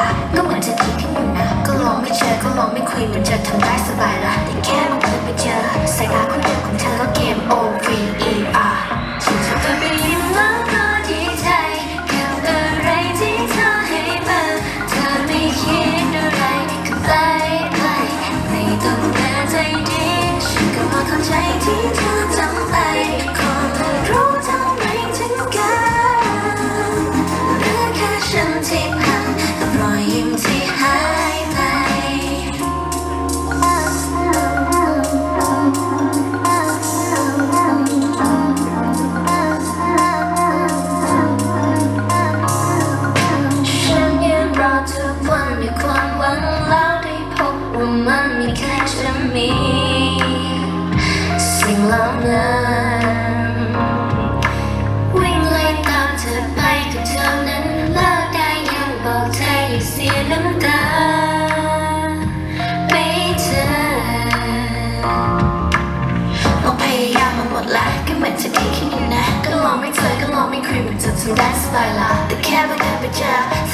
ละก็เหมือนจะดีขึ้นอยู่นะ ก็ลองไม่เจอก็ลองไม่คุยเหมือนจะทำได้สบายละแต่แค่มองเอไปเจอสายตาคนเดียวของเธอก็เกมโอเ O V ร์ฉันจะเธอไปยิ้มแล้วก็ดีใจกับอะไรที่เธอให้มาเธอไม่คิดอะไรก็ไปไปไม่ต้องแปลใจดีฉันก็พอเข้าใจที่เธอ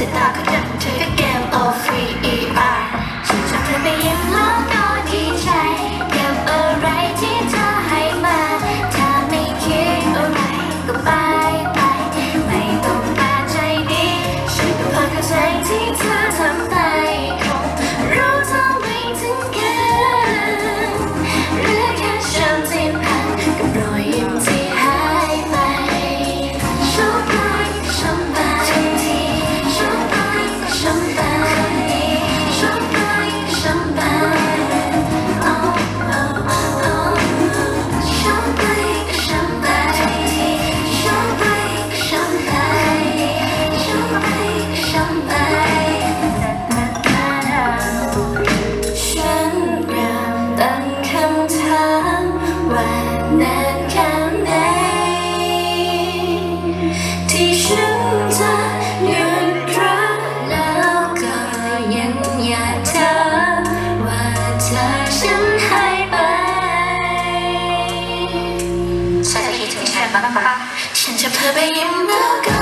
Yeah. Baby, you're not gonna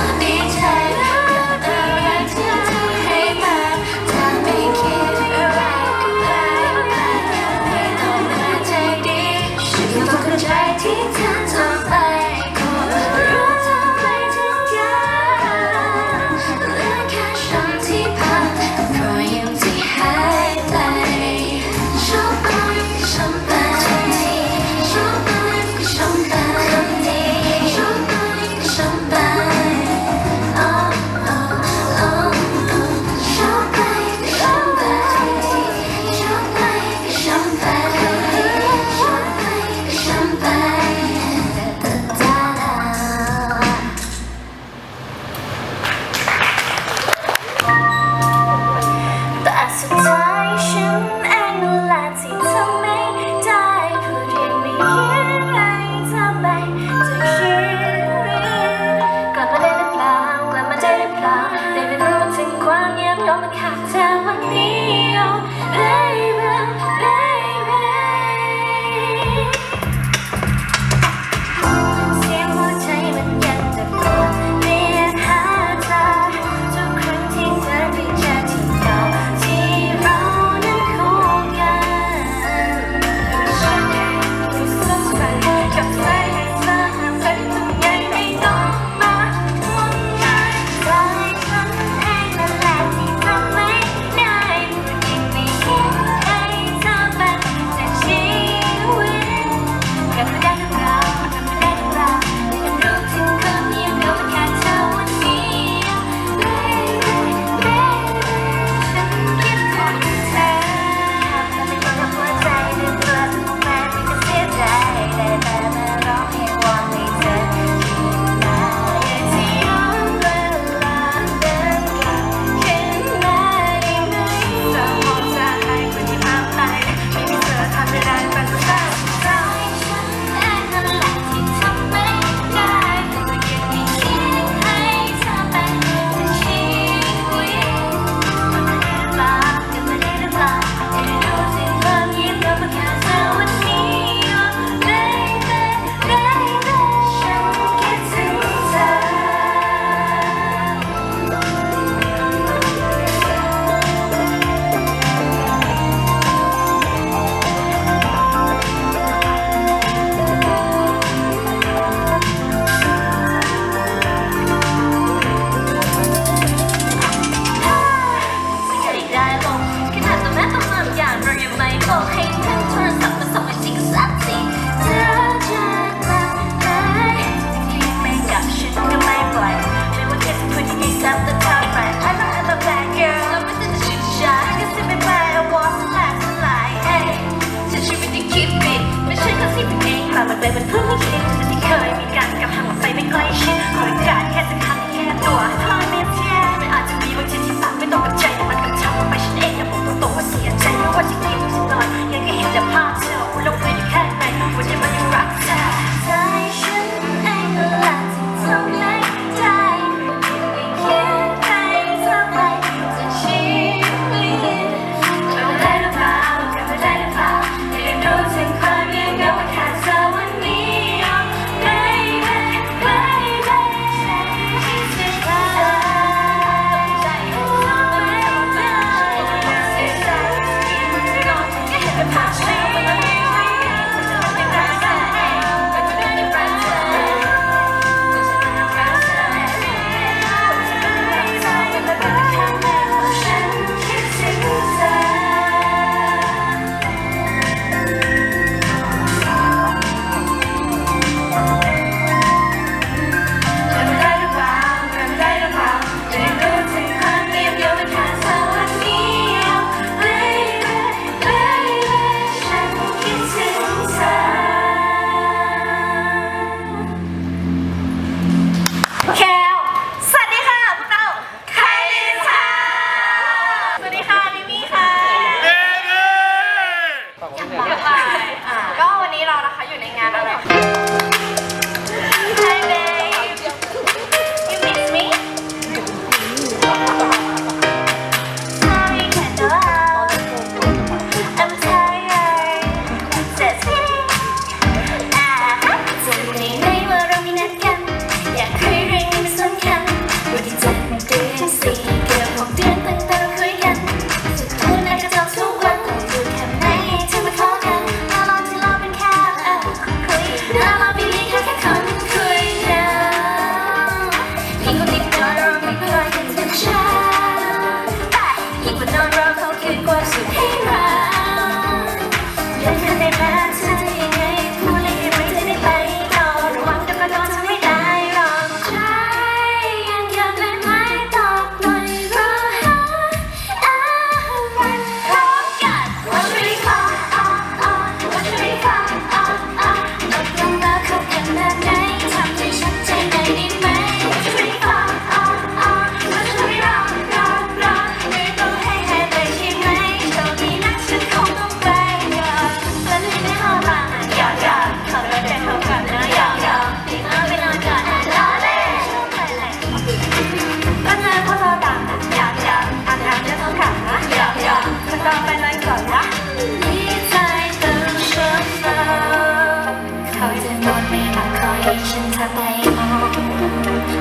มาคอยฉันจะไปมอง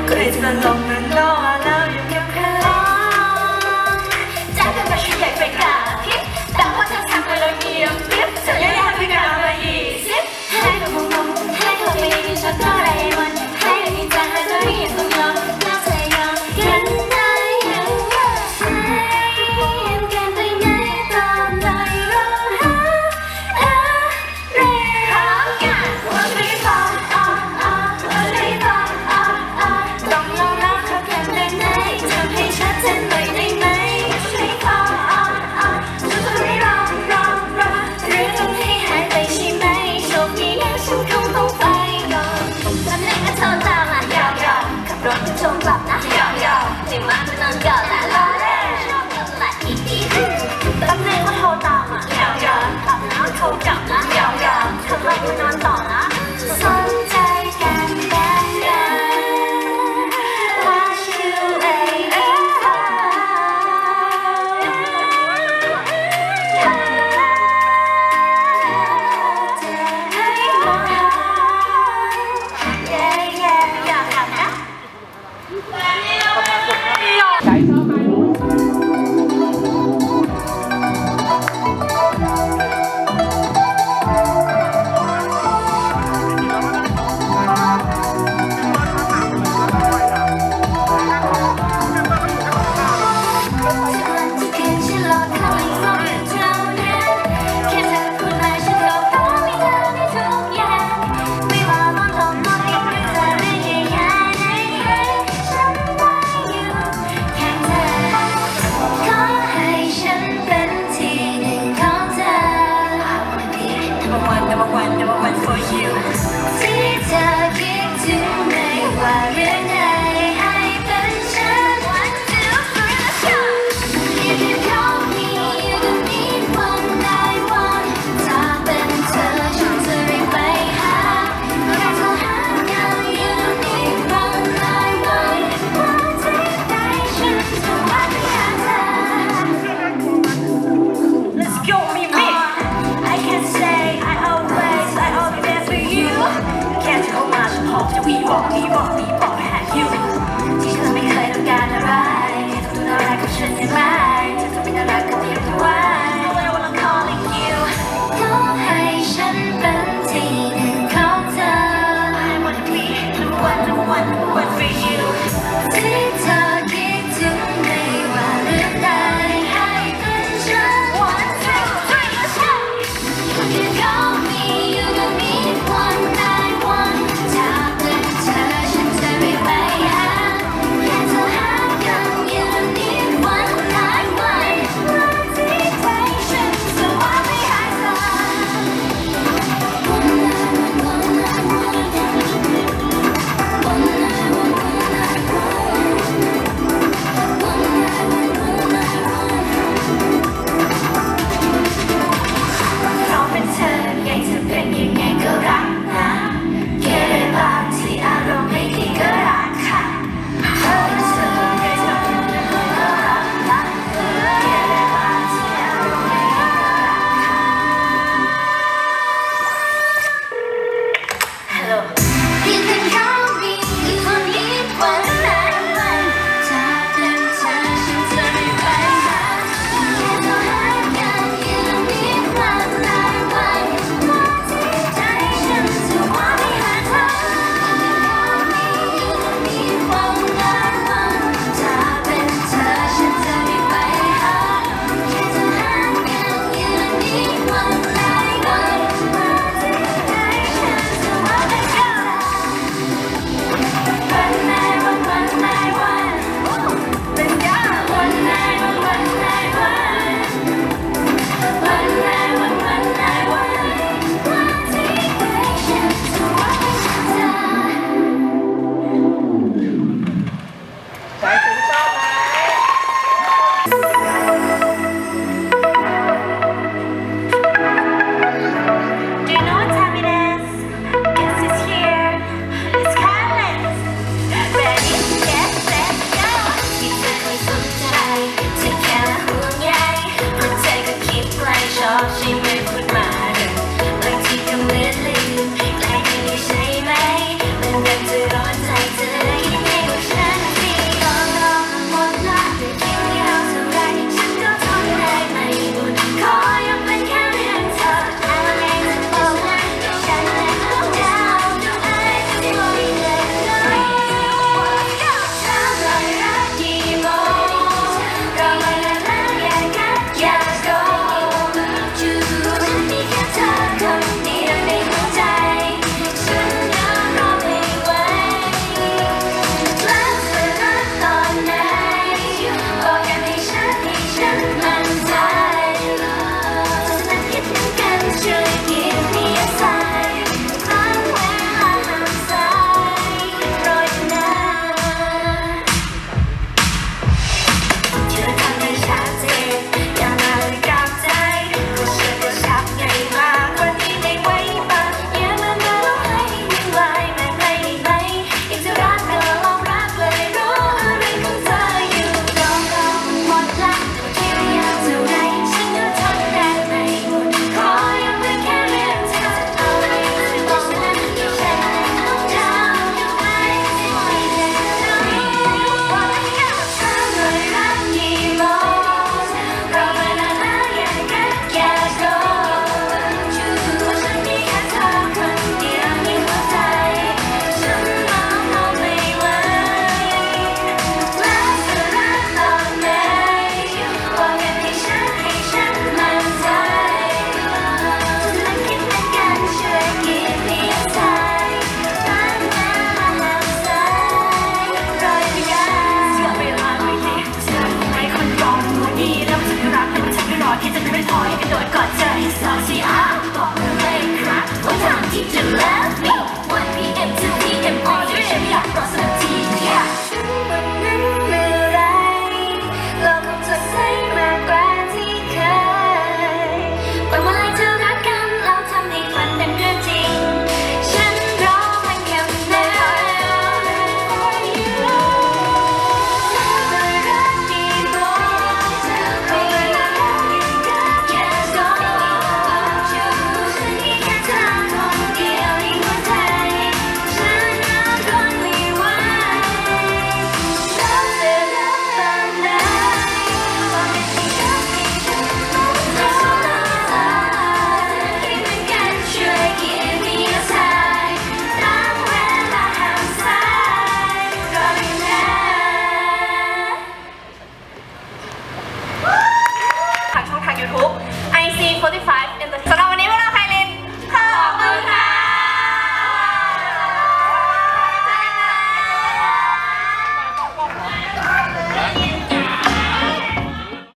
เครจะลงมันรอ 봐